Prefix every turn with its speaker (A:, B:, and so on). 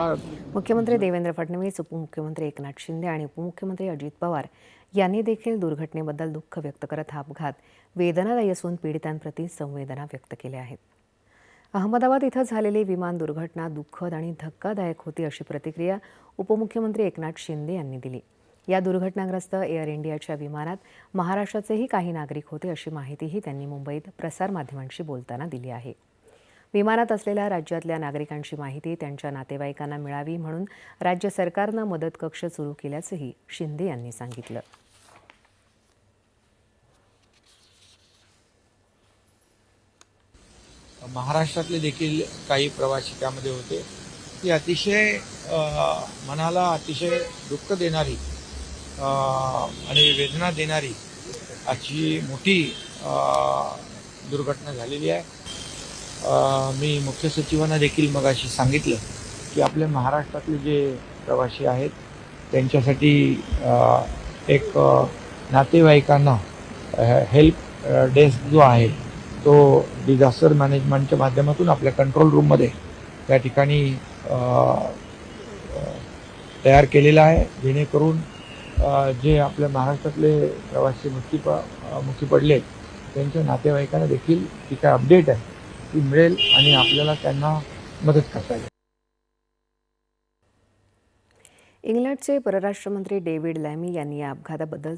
A: मुख्यमंत्री देवेंद्र फडणवीस उपमुख्यमंत्री एकनाथ शिंदे आणि उपमुख्यमंत्री अजित पवार यांनी देखील दुर्घटनेबद्दल दुःख व्यक्त करत हा अपघात वेदनादायी असून पीडितांप्रती संवेदना व्यक्त केल्या आहेत. अहमदाबाद इथं झालेली विमान दुर्घटना दुःखद आणि धक्कादायक होती अशी प्रतिक्रिया उपमुख्यमंत्री एकनाथ शिंदे यांनी दिली. या दुर्घटनाग्रस्त एअर इंडियाच्या विमानात महाराष्ट्राचेही काही नागरिक होते अशी माहितीही त्यांनी मुंबईत प्रसारमाध्यमांशी बोलताना दिली आहे. विमानात असलेल्या राज्यातल्या नागरिकांची माहिती त्यांच्या नातेवाईकांना मिळावी म्हणून राज्य सरकारनं मदत कक्ष सुरू केल्याचंही शिंदे यांनी सांगितलं.
B: महाराष्ट्रातले देखील काही प्रवासी त्यामध्ये होते. ती अतिशय मनाला अतिशय दुःख देणारी आणि वेदना देणारी अशी मोठी दुर्घटना झालेली आहे. मी मुख्य सचिवांना देखील मग अशी सांगितलं की आपले महाराष्ट्रातले जे प्रवासी आहेत त्यांच्यासाठी एक नातेवाईकांना हेल्प डेस्क जो आहे तो डिझास्टर मॅनेजमेंटच्या माध्यमातून आपल्या कंट्रोल रूममध्ये त्या ठिकाणी तयार केलेला आहे. जेणेकरून जे आपल्या महाराष्ट्रातले प्रवासी मुक्ती प मुखी पडले त्यांच्या नातेवाईकांना देखील ती काय अपडेट आहे? ती मिळेल आणि आपल्याला त्यांना मदत करता येईल.
A: इंग्लंडचे परराष्ट्र मंत्री डेव्हिड लॅमी यांनी या अपघाताबद्दल